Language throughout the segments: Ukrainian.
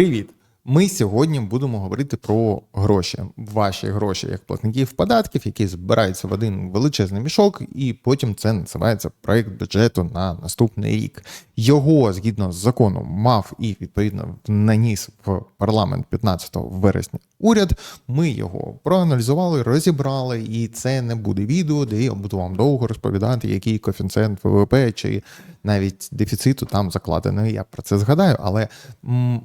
Привіт! Ми сьогодні будемо говорити про гроші, ваші гроші як платників податків, які збираються в один величезний мішок, і потім це називається проект бюджету на наступний рік. Його згідно з законом мав і відповідно наніс в парламент 15 вересня уряд. Ми його проаналізували, розібрали, і це не буде відео, де я буду вам довго розповідати, який коефіцієнт ВВП чи навіть дефіциту там закладено. Я про це згадаю, але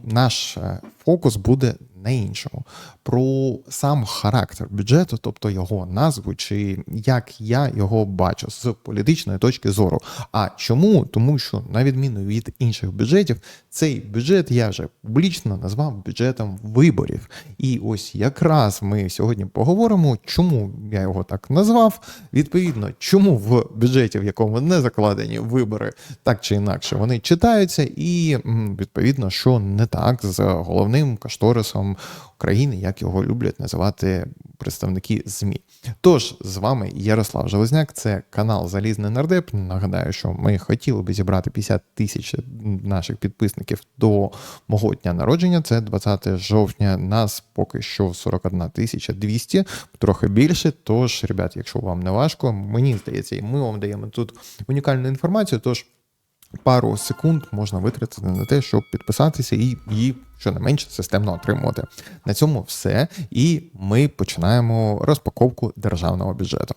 наш е, фокус буде на іншому. Про сам характер бюджету, тобто його назву, чи як я його бачу з політичної точки зору. А чому? Тому що, на відміну від інших бюджетів, цей бюджет я вже публічно назвав бюджетом виборів. І ось якраз ми сьогодні поговоримо, чому я його так назвав. Відповідно, чому в бюджеті, в якому не закладені вибори, так чи інакше вони читаються, і відповідно, що не так з головним кошторисом України, як його люблять називати представники ЗМІ. Тож з вами Ярослав Железняк, це канал Залізний Нардеп. Нагадаю, що ми хотіли би зібрати 50 тисяч наших підписників до мого дня народження. Це 20 жовтня. Нас поки що 41 тисяча 200, трохи більше. Тож, ребят, якщо вам не важко, мені здається, і ми вам даємо тут унікальну інформацію. Тож пару секунд можна витратити на те, щоб підписатися і її щонайменше системно отримувати. На цьому все. І ми починаємо розпаковку державного бюджету.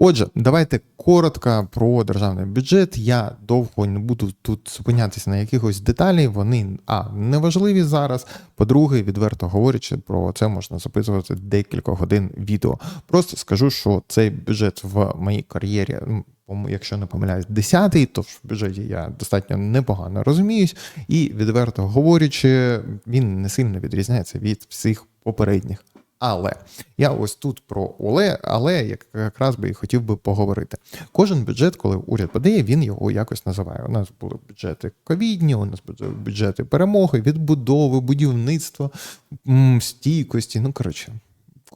Отже, давайте коротко про державний бюджет. Я довго не буду тут зупинятися на якихось деталей. Вони а не важливі зараз. По-друге, відверто говорячи, про це можна записувати декілька годин відео. Просто скажу, що цей бюджет в моїй кар'єрі. Якщо не помиляюсь, 10-й, то в бюджеті я достатньо непогано розуміюсь, і відверто говорячи, він не сильно відрізняється від всіх попередніх. Але я ось тут про Оле, але як- якраз би і хотів би поговорити. Кожен бюджет, коли уряд подає, він його якось називає. У нас були бюджети ковідні, у нас були бюджети перемоги, відбудови, будівництва, стійкості. Ну коротше,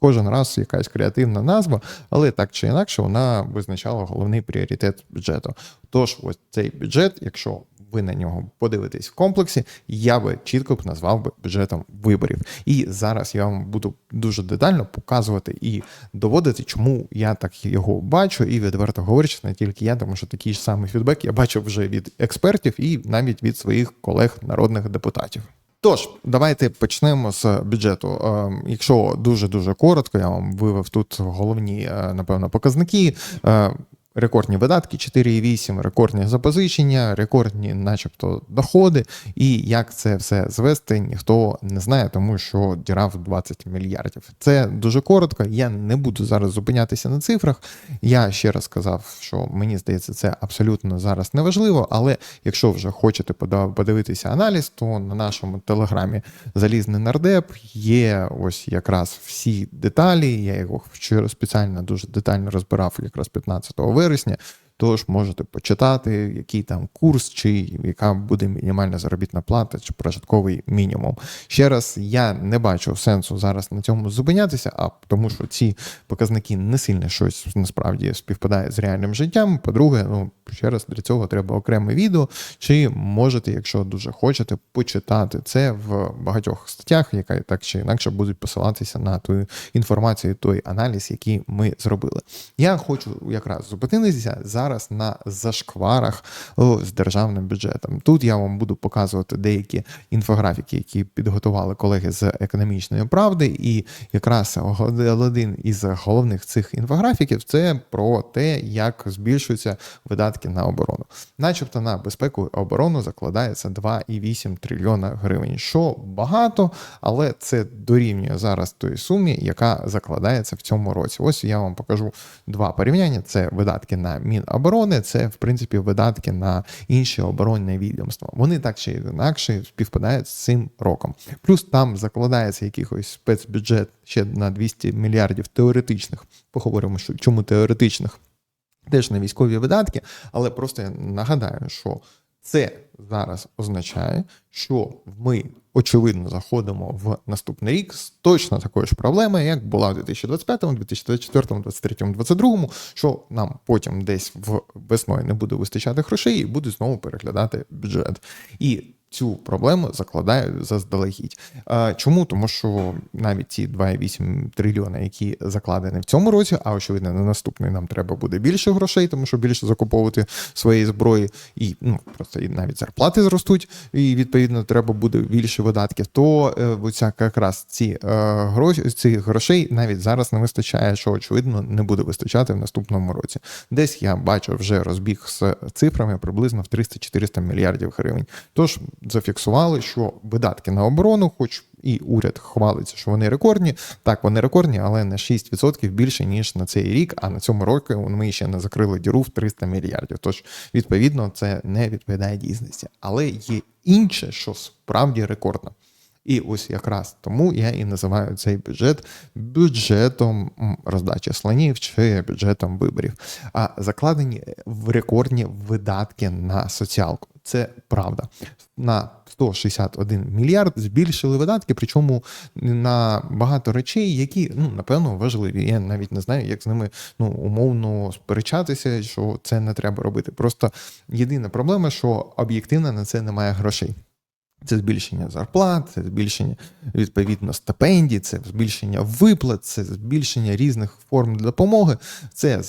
кожен раз якась креативна назва, але так чи інакше вона визначала головний пріоритет бюджету. Тож, ось цей бюджет, якщо ви на нього подивитесь в комплексі, я би чітко б назвав би бюджетом виборів. І зараз я вам буду дуже детально показувати і доводити, чому я так його бачу, і відверто говорячи, не тільки я, тому що такий ж самий фідбек я бачив вже від експертів і навіть від своїх колег народних депутатів. Тож, давайте почнемо з бюджету. Е, Якщо дуже дуже коротко, я вам вивів тут головні, е, напевно, показники. Рекордні видатки 4,8, рекордні запозичення, рекордні, начебто, доходи. І як це все звести, ніхто не знає, тому що діра в 20 мільярдів. Це дуже коротко. Я не буду зараз зупинятися на цифрах. Я ще раз сказав, що мені здається, це абсолютно зараз неважливо. Але якщо вже хочете подивитися аналіз, то на нашому телеграмі Залізний нардеп є ось якраз всі деталі. Я його вчора спеціально дуже детально розбирав якраз 15 вересня вересня. Тож можете почитати, який там курс, чи яка буде мінімальна заробітна плата, чи прожитковий мінімум. Ще раз, я не бачу сенсу зараз на цьому зупинятися, а тому що ці показники не сильно щось насправді співпадає з реальним життям. По-друге, ну ще раз для цього треба окреме відео. Чи можете, якщо дуже хочете, почитати це в багатьох статтях, яка так чи інакше будуть посилатися на ту інформацію, той аналіз, який ми зробили. Я хочу якраз зупинитися зараз на зашкварах з державним бюджетом. Тут я вам буду показувати деякі інфографіки, які підготували колеги з економічної правди, і якраз один із головних цих інфографіків це про те, як збільшуються видатки на оборону. Начебто на безпеку і оборону закладається 2,8 трильйона гривень, що багато, але це дорівнює зараз той сумі, яка закладається в цьому році. Ось я вам покажу два порівняння: це видатки на Міноборони, це в принципі видатки на інші оборонні відомства. Вони так чи інакше співпадають з цим роком. Плюс там закладається якийсь спецбюджет ще на 200 мільярдів теоретичних. Поговоримо, що чому теоретичних. Теж на військові видатки, але просто я нагадаю, що це зараз означає, що ми очевидно заходимо в наступний рік з точно такою ж проблемою, як була в 2025, 2024, 2023, 2022, що нам потім десь в весною не буде вистачати грошей і будуть знову переглядати бюджет. І цю проблему закладаю заздалегідь. Чому? Тому що навіть ті 2,8 трильйона, які закладені в цьому році, а очевидно, на наступний нам треба буде більше грошей, тому що більше закуповувати своєї зброї, і ну просто і навіть зарплати зростуть, і відповідно треба буде більше видатків. То е, оця якраз ці е, гроші цих грошей навіть зараз не вистачає, що очевидно не буде вистачати в наступному році. Десь я бачу вже розбіг з цифрами приблизно в 300-400 мільярдів гривень. Тож зафіксували, що видатки на оборону, хоч і уряд хвалиться, що вони рекордні. Так, вони рекордні, але на 6% більше ніж на цей рік. А на цьому році ми ще не закрили діру в 300 мільярдів. Тож, відповідно, це не відповідає дійсності. Але є інше, що справді рекордно. І ось якраз тому я і називаю цей бюджет бюджетом роздачі слонів чи бюджетом виборів. А закладені в рекордні видатки на соціалку. Це правда. На 161 мільярд збільшили видатки, причому на багато речей, які ну напевно важливі. Я навіть не знаю, як з ними ну умовно сперечатися, що це не треба робити. Просто єдина проблема, що об'єктивно на це немає грошей. Це збільшення зарплат, це збільшення відповідно стипендій, це збільшення виплат, це збільшення різних форм допомоги, це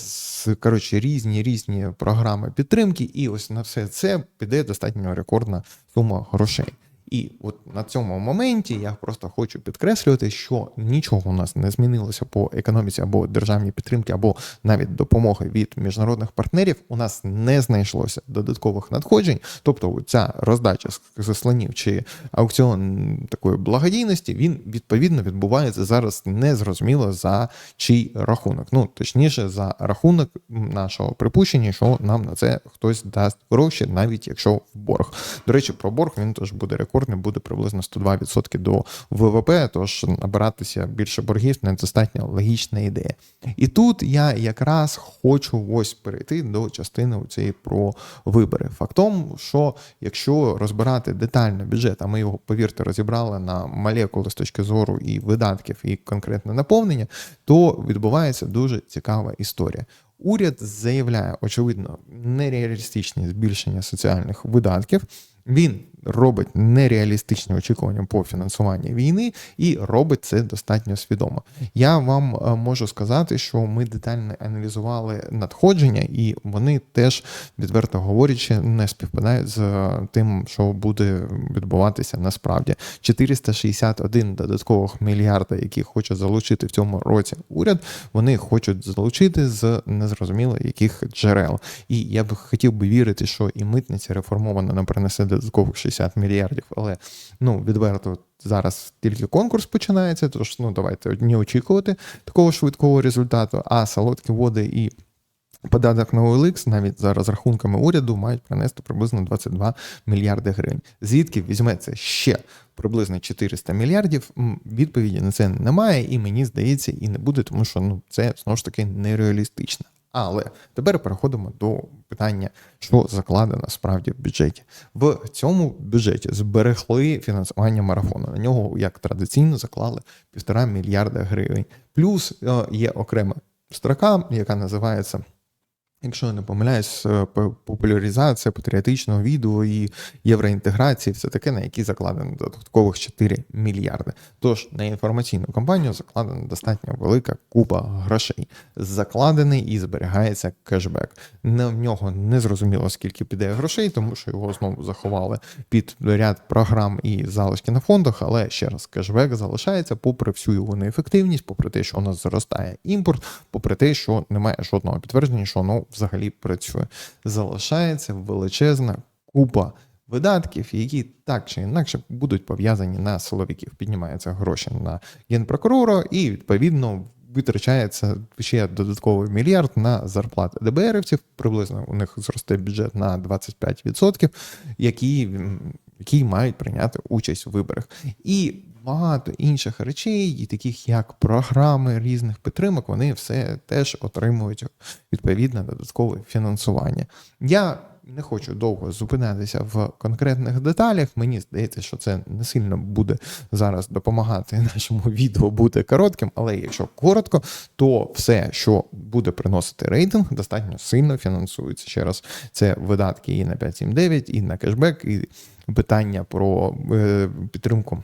коротше, різні різні програми підтримки, і ось на все це піде достатньо рекордна сума грошей. І от на цьому моменті я просто хочу підкреслювати, що нічого у нас не змінилося по економіці або державній підтримки, або навіть допомоги від міжнародних партнерів. У нас не знайшлося додаткових надходжень. Тобто, ця роздача з слонів чи аукціон такої благодійності, він відповідно відбувається зараз незрозуміло за чий рахунок. Ну точніше, за рахунок нашого припущення, що нам на це хтось дасть гроші, навіть якщо в борг. До речі, про борг він теж буде рекордним рекордним буде приблизно 102% до ВВП, тож набиратися більше боргів недостатньо логічна ідея. І тут я якраз хочу ось перейти до частини цієї про вибори. Фактом, що якщо розбирати детально бюджет, а ми його, повірте, розібрали на молекули з точки зору і видатків, і конкретне наповнення, то відбувається дуже цікава історія. Уряд заявляє, очевидно, нереалістичні збільшення соціальних видатків. Він робить нереалістичні очікування по фінансуванню війни і робить це достатньо свідомо. Я вам е, можу сказати, що ми детально аналізували надходження, і вони теж, відверто говорячи, не співпадають з е, тим, що буде відбуватися насправді. 461 додаткових мільярда, які хоче залучити в цьому році уряд, вони хочуть залучити з незрозуміло яких джерел. І я б хотів би вірити, що і митниця реформована не принесе додаткових 60 мільярдів. Але ну відверто зараз тільки конкурс починається, тож ну давайте не очікувати такого швидкого результату. А солодкі води і податок на OLX навіть за розрахунками уряду мають принести приблизно 22 мільярди гривень. Звідки візьметься ще? Приблизно 400 мільярдів відповіді на це немає, і мені здається, і не буде, тому що ну це знову ж таки нереалістично. Але тепер переходимо до питання, що закладено справді в бюджеті. В цьому бюджеті зберегли фінансування марафону. На нього, як традиційно, заклали півтора мільярда гривень. Плюс е, є окрема строка, яка називається Якщо я не помиляюсь, е, популяризація патріотичного відео і євроінтеграції, все таке, на які закладено додаткових 4 мільярди. Тож на інформаційну кампанію закладена достатньо велика купа грошей. Закладений і зберігається кешбек. На в нього не зрозуміло, скільки піде грошей, тому що його знову заховали під ряд програм і залишки на фондах. Але ще раз, кешбек залишається, попри всю його неефективність, попри те, що у нас зростає імпорт, попри те, що немає жодного підтвердження, що воно взагалі працює. Залишається величезна купа видатків, які так чи інакше будуть пов'язані на силовиків. Піднімаються гроші на генпрокурора, і відповідно. Витрачається ще додатковий мільярд на зарплати ДБРівців. Приблизно у них зросте бюджет на 25%, які які мають прийняти участь у виборах. І багато інших речей, і таких як програми різних підтримок, вони все теж отримують відповідне додаткове фінансування. Я не хочу довго зупинятися в конкретних деталях. Мені здається, що це не сильно буде зараз допомагати нашому відео бути коротким, але якщо коротко, то все, що буде приносити рейтинг, достатньо сильно фінансується. Ще раз, це видатки і на 579, і на кешбек, і питання про е, підтримку.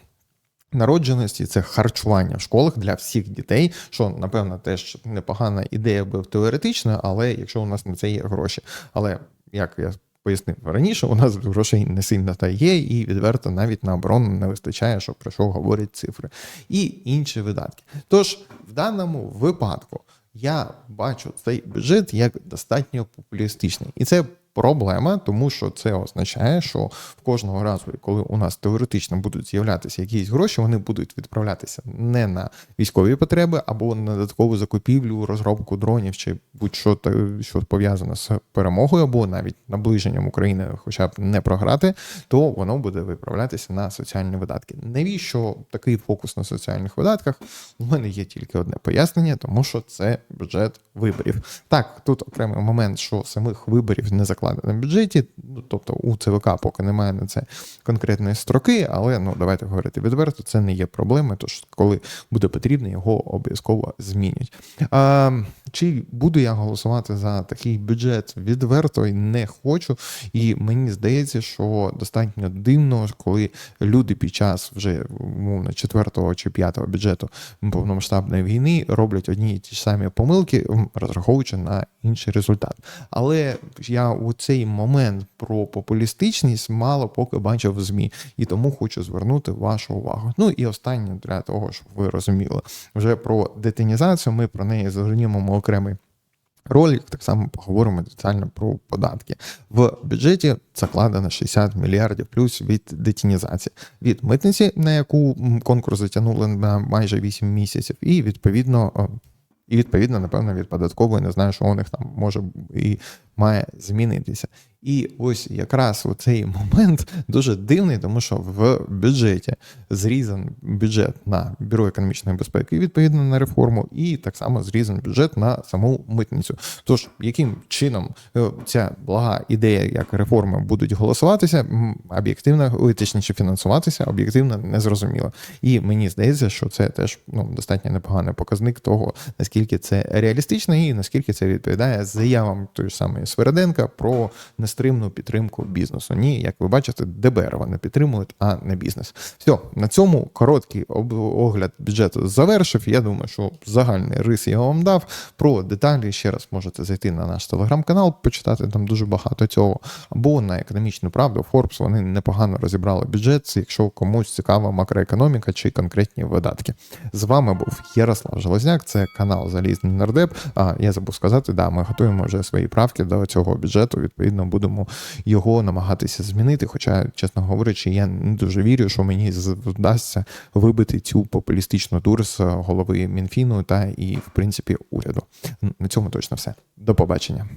Народженості це харчування в школах для всіх дітей, що напевно теж непогана ідея був теоретично, але якщо у нас на це є гроші. Але як я пояснив раніше, у нас грошей не сильно та є, і відверто навіть на оборону не вистачає, що про що говорять цифри, і інші видатки. Тож в даному випадку я бачу цей бюджет як достатньо популістичний, і це проблема, тому що це означає, що в кожного разу, коли у нас теоретично будуть з'являтися якісь гроші, вони будуть відправлятися не на військові потреби або на додаткову закупівлю, розробку дронів чи будь-що що пов'язано з перемогою, або навіть наближенням України, хоча б не програти, то воно буде виправлятися на соціальні видатки. Навіщо такий фокус на соціальних видатках? У мене є тільки одне пояснення, тому що це бюджет виборів. Так, тут окремий момент, що самих виборів не закладено в бюджеті, ну тобто у ЦВК поки немає на це конкретної строки, але ну давайте говорити відверто, це не є проблемою, тож коли буде потрібно, його обов'язково змінять. А, Чи буду я голосувати за такий бюджет відверто і не хочу. І мені здається, що достатньо дивно, коли люди під час вже умовно четвертого чи п'ятого бюджету повномасштабної війни роблять одні і ті ж самі помилки, розраховуючи на інший результат. Але я у цей момент про популістичність мало поки бачив в ЗМІ, і тому хочу звернути вашу увагу. Ну і останнє для того, щоб ви розуміли, вже про детинізацію. Ми про неї звернемо окремий. Ролик так само поговоримо детально про податки. В бюджеті закладено 60 мільярдів плюс від детінізації, від митниці, на яку конкурс затягнули на майже 8 місяців, і відповідно, і відповідно, напевно, від податкової не знаю, що у них там може і має змінитися. І ось якраз у цей момент дуже дивний, тому що в бюджеті зрізан бюджет на бюро економічної безпеки, відповідно на реформу, і так само зрізан бюджет на саму митницю. Тож, яким чином е, ця блага ідея, як реформи будуть голосуватися, об'єктивно точніше фінансуватися, об'єктивно не зрозуміло. І мені здається, що це теж ну достатньо непоганий показник того, наскільки це реалістично і наскільки це відповідає заявам тої самої Свереденка про нестримну підтримку бізнесу. Ні, як ви бачите, ДБР вони підтримують, а не бізнес. Все, на цьому короткий огляд бюджету завершив. Я думаю, що загальний рис я вам дав. Про деталі ще раз можете зайти на наш телеграм-канал, почитати там дуже багато цього. Або на економічну правду Forbes вони непогано розібрали бюджет, якщо комусь цікава макроекономіка чи конкретні видатки. З вами був Ярослав Железняк, це канал Залізний Нардеп. А я забув сказати, да, ми готуємо вже свої правки до цього бюджету. Відповідно, будемо його намагатися змінити. Хоча, чесно говорячи, я не дуже вірю, що мені вдасться вибити цю популістичну тур з голови Мінфіну та і, в принципі, уряду. На цьому точно все. До побачення.